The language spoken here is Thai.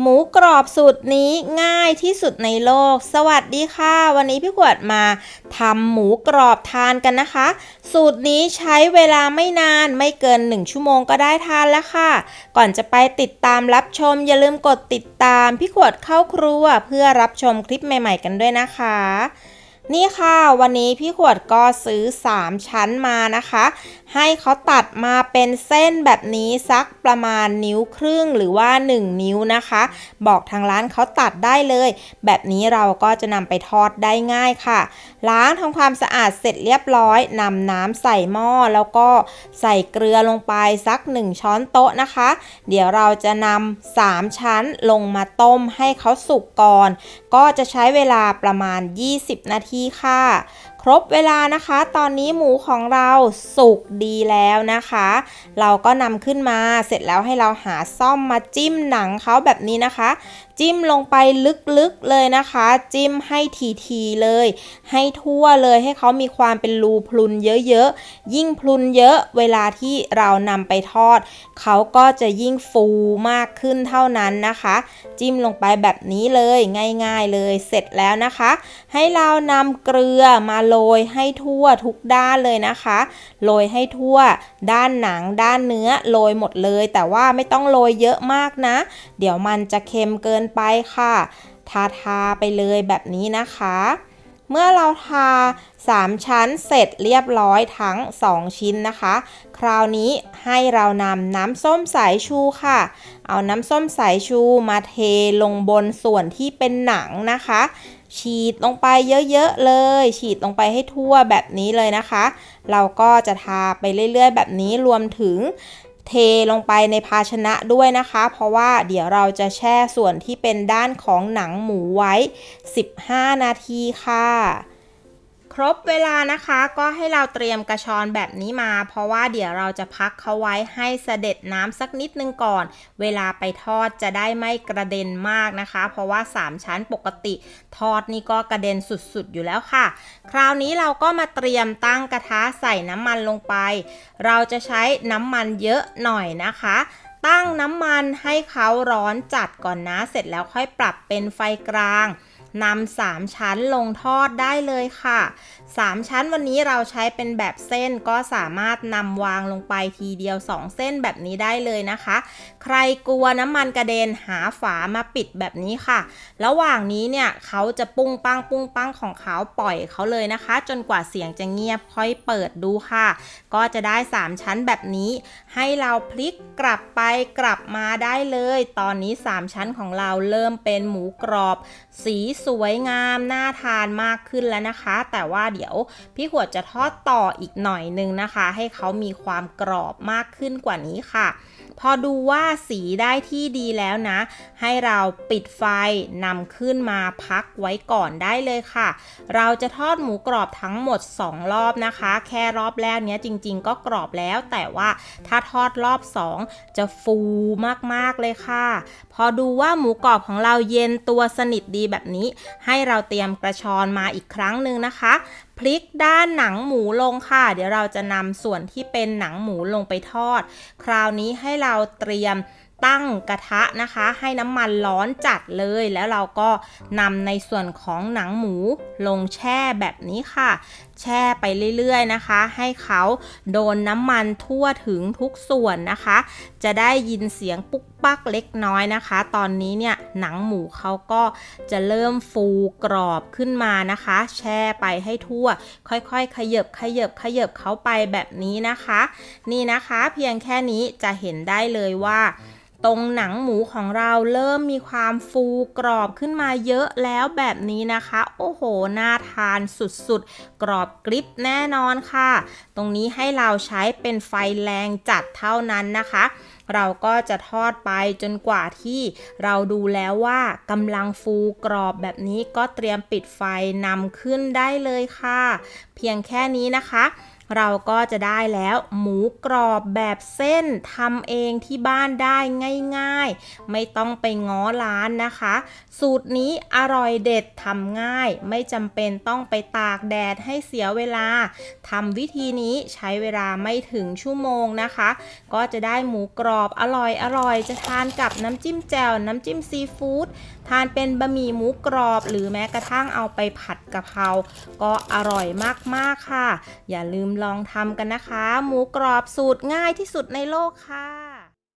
หมูกรอบสูตรนี้ง่ายที่สุดในโลก สวัสดีค่ะ วันนี้พี่ขวดมาทำหมูกรอบทานกันนะคะ สูตรนี้ใช้เวลาไม่นานไม่เกิน 1 ชั่วโมงก็ได้ทานแล้วค่ะ ก่อนจะไปติดตามรับชม อย่าลืมกดติดตามพี่ขวดเข้าครัวเพื่อรับชมคลิปใหม่ ๆ กันด้วยนะคะนี่ค่ะ วันนี้พี่ขวดก็ซื้อ 3 ชั้นมานะคะให้เขาตัดมาเป็นเส้นแบบนี้สักประมาณนิ้วครึ่งหรือว่า 1 นิ้วนะคะ บอกทางร้านเขาตัดได้เลย แบบนี้เราก็จะนำไปทอดได้ง่ายค่ะ ล้างทำความสะอาดเสร็จเรียบร้อยนำน้ำใส่หม้อแล้วก็ใส่เกลือลงไปสัก 1 ช้อนโต๊ะนะคะ เดี๋ยวเราจะนำ3ชั้นลงมาต้มให้เขาสุกก่อน ก็จะใช้เวลาประมาณ 20 นาทีค่ะ รบเวลานะคะ ตอนนี้หมูของเราสุกดีแล้วนะคะ เราก็นำขึ้นมาเสร็จแล้วให้เราหาซ่อมมาจิ้มหนังเขาแบบนี้นะคะ จิ้มลงไปลึกๆเลยนะคะ จิ้มให้ทีๆเลย ให้ทั่วเลยให้เขามีความเป็นรูพลุนเยอะๆ ยิ่งพลุนเยอะเวลาที่เรานำไปทอด เขาก็จะยิ่งฟูมากขึ้นเท่านั้นนะคะ จิ้มลงไปแบบนี้เลยง่าย ๆเลยเสร็จแล้วนะคะ ให้เรานำเกลือมาโรยให้ทั่วทุกด้านเลยนะคะ โรยให้ทั่ว ด้านหนังด้านเนื้อโรยหมดเลย แต่ว่าไม่ต้องโรยเยอะมากนะ เดี๋ยวมันจะเค็มเกินไปค่ะ ทาทาไปเลยแบบนี้นะคะ เมื่อเราทา 3 ชั้นเสร็จเรียบร้อยทั้ง 2 ชิ้นนะคะ คราวนี้ให้เรานำน้ำส้มสายชูค่ะ เอาน้ำส้มสายชูมาเทลงบนส่วนที่เป็นหนังนะคะ ฉีดลงไปเยอะๆเลย ฉีดลงไปให้ทั่วแบบนี้เลยนะคะ เราก็จะทาไปเรื่อยๆ แบบนี้รวมถึง เทลงไปในภาชนะด้วยนะคะ เพราะว่าเดี๋ยวเราจะแช่ส่วนที่เป็นด้านของหนังหมูไว้ 15 นาทีค่ะ ครบเวลานะคะก็ให้เราเตรียมกระชอนแบบนี้มา เพราะว่าเดี๋ยวเราจะพักเขาไว้ให้เสด็จน้ำสักนิดนึงก่อน เวลาไปทอดจะได้ไม่กระเด็นมากนะคะ เพราะว่า 3 ชั้นปกติ ทอดนี่ก็กระเด็นสุดๆอยู่แล้วค่ะ คราวนี้เราก็มาเตรียมตั้งกระทะใส่น้ำมันลงไป เราจะใช้น้ำมันเยอะหน่อยนะคะตั้งน้ำมันให้เขาร้อนจัดก่อนนะ เสร็จแล้วค่อยปรับเป็นไฟกลาง นำสามชั้นลงทอดได้เลยค่ะ 3 ชั้นวันนี้เราใช้เป็นแบบเส้นก็สามารถนำวางลงไปทีเดียว 2 เส้นแบบนี้ได้เลยนะคะ ใครกลัวน้ำมันกระเด็นหาฝามาปิดแบบนี้ค่ะ ระหว่างนี้เนี่ยเขาจะปุ้งปังปุ้งปังของเขาปล่อยเขาเลยนะคะ จนกว่าเสียงจะเงียบค่อยเปิดดูค่ะ ก็จะได้ 3 ชั้นแบบนี้ ให้เราพลิกกลับไปกลับมาได้เลย ตอนนี้ 3 ชั้นของเราเริ่มเป็นหมูกรอบ สีสวยงามน่าทานมากขึ้นแล้วนะคะ แต่ว่าเดี๋ยวพี่ขวดจะทอดต่ออีกหน่อยนึงนะคะ ให้เขามีความกรอบมากขึ้นกว่านี้ค่ะ พอดูว่าสีได้ที่ดีแล้วนะ ให้เราปิดไฟนำขึ้นมาพักไว้ก่อนได้เลยค่ะ เราจะทอดหมูกรอบทั้งหมด 2 รอบนะคะ แค่รอบแรกเนี้ยจริง ๆ ก็กรอบแล้ว แต่ว่าถ้าทอดรอบ 2 จะฟูมากๆเลยค่ะ พอดูว่าหมูกรอบของเราเย็นตัวสนิทดีแบบนี้ ให้เราเตรียมกระชอนมาอีกครั้งหนึ่งนะคะพลิกด้านหนังหมูลงค่ะ เดี๋ยวเราจะนำส่วนที่เป็นหนังหมูลงไปทอด คราวนี้ให้เราเตรียมตั้งกระทะนะคะ ให้น้ำมันร้อนจัดเลยแล้วเราก็นำในส่วนของหนังหมูลงแช่แบบนี้ค่ะแช่ไปเรื่อยๆนะคะ ให้เขาโดนน้ำมันทั่วถึงทุกส่วนนะคะ จะได้ยินเสียงปุ๊กปักเล็กน้อยนะคะ ตอนนี้เนี่ยหนังหมูเขาก็จะเริ่มฟูกรอบขึ้นมานะคะ แช่ไปให้ทั่ว ค่อยๆ ขยบขยบขยบเขาไปแบบนี้นะคะ นี่นะคะ เพียงแค่นี้จะเห็นได้เลยว่า ตรงหนังหมูของเราเริ่มมีความฟูกรอบขึ้นมาเยอะแล้วแบบนี้นะคะ โอ้โห น่าทานสุดๆ กรอบกริบแน่นอนค่ะ ตรงนี้ให้เราใช้เป็นไฟแรงจัดเท่านั้นนะคะ เราก็จะทอดไปจนกว่าที่เราดูแล้วว่ากำลังฟูกรอบแบบนี้ก็เตรียมปิดไฟนำขึ้นได้เลยค่ะ เพียงแค่นี้นะคะ เราก็จะได้แล้วหมูกรอบแบบเส้นทำเองที่บ้านได้ง่าย ๆ ไม่ต้องไปง้อร้านนะคะ สูตรนี้อร่อยเด็ดทำง่าย ไม่จำเป็นต้องไปตากแดดให้เสียเวลาทำวิธีนี้ใช้เวลาไม่ถึงชั่วโมงนะคะ ก็จะได้หมูกรอบอร่อยอร่อยจะทานกับน้ำจิ้มแจ่วน้ำจิ้มซีฟู้ดทานเป็นบะหมี่หมูกรอบ หรือแม้กระทั่งเอาไปผัดกะเพราก็อร่อยมากๆค่ะ อย่าลืมลองทำกันนะคะ หมูกรอบสูตรง่ายที่สุดในโลกค่ะ